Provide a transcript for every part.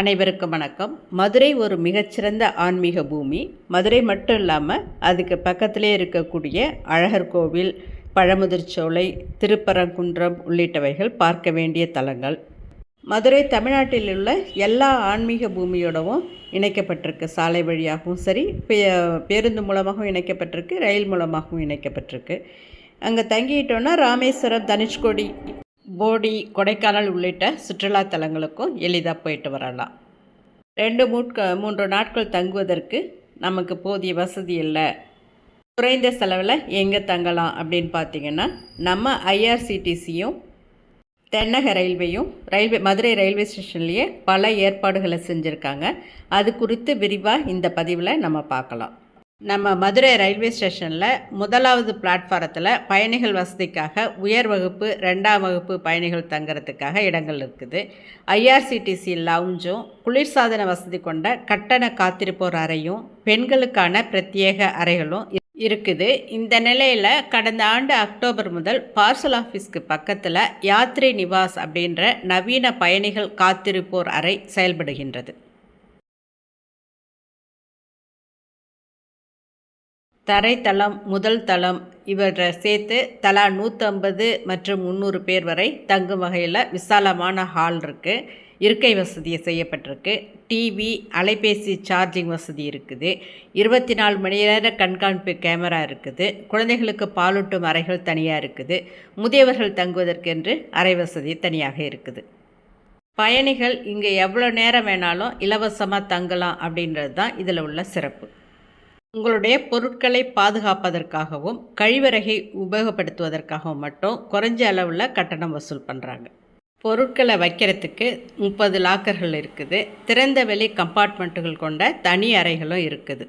அனைவருக்கும் வணக்கம். மதுரை ஒரு மிகச்சிறந்த ஆன்மீக பூமி. மதுரை மட்டும் இல்லாமல் அதுக்கு பக்கத்திலே இருக்கக்கூடிய அழகர் கோவில் பழமுதிர்ச்சோலை திருப்பரங்குன்றம் உள்ளிட்டவைகள் பார்க்க வேண்டிய தலங்கள். மதுரை தமிழ்நாட்டில் உள்ள எல்லா ஆன்மீக பூமியோடவும் இணைக்கப்பட்டிருக்கு. சாலை வழியாகவும் சரி பே பேருந்து மூலமாகவும் இணைக்கப்பட்டிருக்கு ரயில் மூலமாகவும் இணைக்கப்பட்டிருக்கு. அங்கே தங்கிட்டோன்னா ராமேஸ்வரம் தனுஷ்கோடி போடி கொடைக்கானல் உள்ளிட்ட சுற்றுலா தலங்களுக்கும் எளிதாக போயிட்டு வரலாம். ரெண்டு மூட்க மூன்று நாட்கள் தங்குவதற்கு நமக்கு போதிய வசதி இல்லை. குறைந்த செலவில் எங்கே தங்கலாம் அப்படின்னு பார்த்தீங்கன்னா நம்ம ஐஆர்சிடிசியும் தென்னக ரயில்வேயும் ரயில்வே மதுரை ரயில்வே ஸ்டேஷன்லேயே பல ஏற்பாடுகளை செஞ்சுருக்காங்க. அது குறித்து விரிவாக இந்த பதிவில் நம்ம பார்க்கலாம் நம்ம மதுரை ரயில்வே ஸ்டேஷனில் முதலாவது பிளாட்ஃபாரத்தில் பயணிகள் வசதிக்காக உயர் வகுப்பு ரெண்டாம் வகுப்பு பயணிகள் தங்குறதுக்காக இடங்கள் இருக்குது. ஐஆர்சிடிசி லவுஞ்சும் குளிர்சாதன வசதி கொண்ட கட்டண காத்திருப்போர் அறையும் பெண்களுக்கான பிரத்யேக அறைகளும் இருக்குது. இந்த நிலையில் கடந்த ஆண்டு அக்டோபர் முதல் பார்சல் ஆஃபீஸ்க்கு பக்கத்தில் யாத்ரி நிவாஸ் அப்படின்ற நவீன பயணிகள் காத்திருப்போர் அறை செயல்படுகின்றது. தரைத்தளம் முதல் தளம் இவற்றை சேர்த்து தலா நூற்றம்பது மற்றும் முந்நூறு பேர் வரை தங்கும் வகையில் விசாலமான ஹால் இருக்குது இருக்கை வசதி செய்யப்பட்டிருக்கு. டிவி அலைபேசி சார்ஜிங் வசதி இருக்குது. இருபத்தி நாலு மணி நேர கண்காணிப்பு கேமரா இருக்குது. குழந்தைகளுக்கு பாலூட்டும் அறைகள் தனியாக இருக்குது. முதியவர்கள் தங்குவதற்கென்று அறை வசதி தனியாக இருக்குது. பயணிகள் இங்கே எவ்வளோ நேரம் வேணாலும் இலவசமாக தங்கலாம் அப்படின்றது தான் இதில் உள்ள சிறப்பு. உங்களுடைய பொருட்களை பாதுகாப்பதற்காகவும் கழிவறையை உபயோகப்படுத்துவதற்காகவும் மட்டும் குறைஞ்ச அளவில் கட்டணம் வசூல் பண்ணுறாங்க பொருட்களை வைக்கிறதுக்கு முப்பது லாக்கர்கள் இருக்குது. திறந்த வெளி கம்பார்ட்மெண்ட்டுகள் கொண்ட தனி அறைகளும் இருக்குது.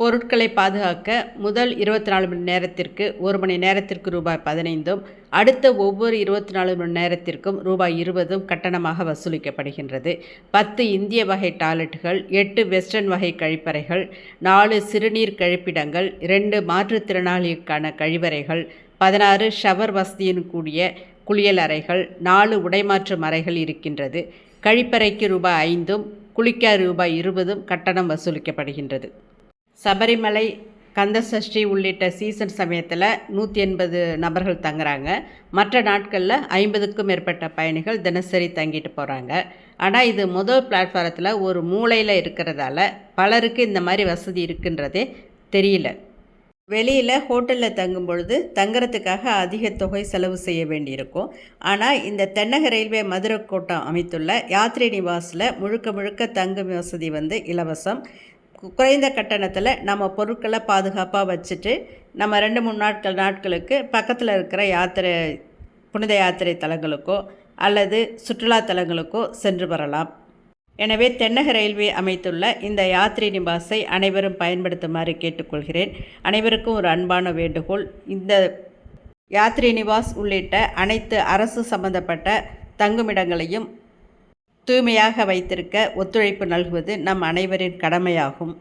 பொருட்களை பாதுகாக்க முதல் இருபத்தி நாலு மணி நேரத்திற்கு ஒரு மணி நேரத்திற்கு ரூபாய் பதினைந்தும் அடுத்த ஒவ்வொரு இருபத்தி நாலு மணி நேரத்திற்கும் ரூபாய் இருபதும் கட்டணமாக வசூலிக்கப்படுகின்றது. பத்து இந்திய வகை டாய்லெட்டுகள் எட்டு வெஸ்டர்ன் வகை கழிப்பறைகள் நாலு சிறுநீர் கழிப்பிடங்கள் இரண்டு மாற்றுத்திறனாளிகளுக்கான கழிவறைகள் பதினாறு ஷவர் வசதியின் கூடிய குளியல் அறைகள் நாலு உடைமாற்று அறைகள் இருக்கின்றது. கழிப்பறைக்கு ரூபாய் ஐந்தும் குளிக்க ரூபாய் இருபதும் கட்டணம் வசூலிக்கப்படுகின்றது. சபரிமலை கந்தசஷ்டி உள்ளிட்ட சீசன் சமயத்தில் நூற்றி எண்பது நபர்கள் தங்குறாங்க. மற்ற நாட்களில் ஐம்பதுக்கும் மேற்பட்ட பயணிகள் தினசரி தங்கிட்டு போகிறாங்க ஆனால் இது முதல் பிளாட்ஃபாரத்தில் ஒரு மூளையில் இருக்கிறதால பலருக்கு இந்த மாதிரி வசதி இருக்குன்றதே தெரியல. வெளியில் ஹோட்டலில் தங்கும் பொழுது தங்குறதுக்காக அதிக தொகை செலவு செய்ய வேண்டியிருக்கும். ஆனால் இந்த தென்னக ரயில்வே மதுரை கோட்டம் அமைத்துள்ள யாத்ரி நிவாஸில் முழுக்க முழுக்க தங்கும் வசதி வந்து இலவசம். குறைந்த கட்டணத்தில் நம்ம பொருட்களை பாதுகாப்பாக வச்சுட்டு நம்ம ரெண்டு மூணு நாட்கள் நாட்களுக்கு பக்கத்தில் இருக்கிற யாத்திரை புனித யாத்திரை தலங்களுக்கோ அல்லது சுற்றுலா தலங்களுக்கோ சென்று வரலாம். எனவே தென்னக ரயில்வே அமைத்துள்ள இந்த யாத்திரை நிவாஸை அனைவரும் பயன்படுத்துமாறு கேட்டுக்கொள்கிறேன். அனைவருக்கும் ஒரு அன்பான வேண்டுகோள். இந்த யாத்திரை நிவாஸ் உள்ளிட்ட அனைத்து அரசு சம்பந்தப்பட்ட தங்குமிடங்களையும் தூய்மையாக வைத்திருக்க ஒத்துழைப்பு நல்குவது நம் அனைவரின் கடமையாகும்.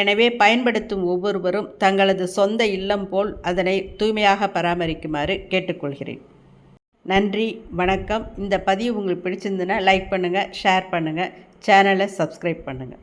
எனவே பயன்படுத்தும் ஒவ்வொருவரும் தங்களது சொந்த இல்லம் போல் அதனை தூய்மையாக பராமரிக்குமாறு கேட்டுக்கொள்கிறேன். நன்றி வணக்கம். இந்த பதிவு உங்களுக்கு பிடிச்சிருந்துன்னா லைக் பண்ணுங்கள் ஷேர் பண்ணுங்கள் சேனலை சப்ஸ்கிரைப் பண்ணுங்கள்